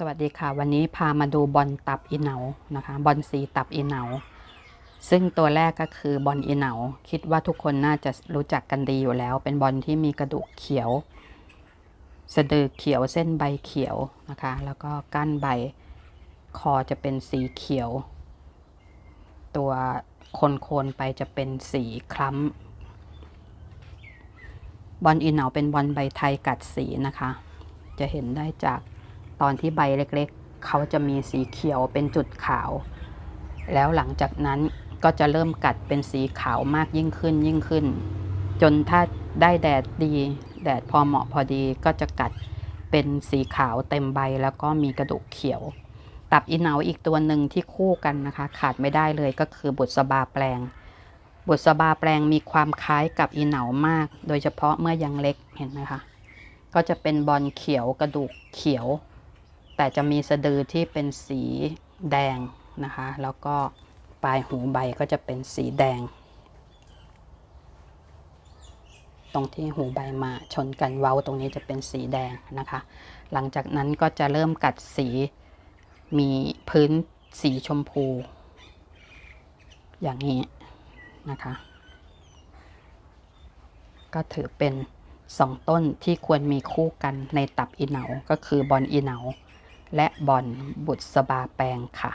สวัสดีค่ะ วันนี้พามาดูบอลตับอีเหนานะคะบอลสีตับอีเหนา ซึ่งตัวแรกก็คือบอลอีเหนา คิดว่าทุกคนน่าจะรู้จักกันดีอยู่แล้ว เป็นบอลที่มีกระดูกเขียวสะดือเขียวเส้นใบเขียวนะคะ แล้วก็ก้านใบคอจะเป็นสีเขียว ตัวโคนๆไปจะเป็นสีคล้ำบอลอีเหนาเป็นบอลใบไทยกัดสีนะคะ จะเห็นได้จาก ตอนที่ใบเล็กๆ เขาจะมีสีเขียวเป็นจุดขาว แล้วหลังจากนั้นก็จะเริ่มกัดเป็นสีขาวมากยิ่งขึ้นยิ่งขึ้น จนถ้าได้แดดดี แดดพอเหมาะพอดีก็จะกัดเป็นสีขาวเต็มใบแล้วก็มีกระดูกเขียว ตับอีเหนาอีกตัวหนึ่งที่คู่กันนะคะ ขาดไม่ได้เลยก็คือบุษบาแปลง บุษบาแปลงมีความคล้ายกับอีเหนามาก โดยเฉพาะเมื่อยังเล็กเห็นไหมคะก็จะเป็นบอลเขียวกระดูกเขียว แต่จะมีสะดือที่เป็นสีแดงนะคะ แล้วก็ปลายหูใบก็จะเป็นสีแดง ตรงที่หูใบมาชนกันเว้าตรงนี้จะเป็นสีแดงนะคะ หลังจากนั้นก็จะเริ่มกัดสีมีพื้นสีชมพู อย่างนี้นะคะ ก็ถือเป็นสองต้นที่ควรมีคู่กันในตับอีเหนา ก็คือบอลอีเหนา และบอลบุษบาแปลงค่ะ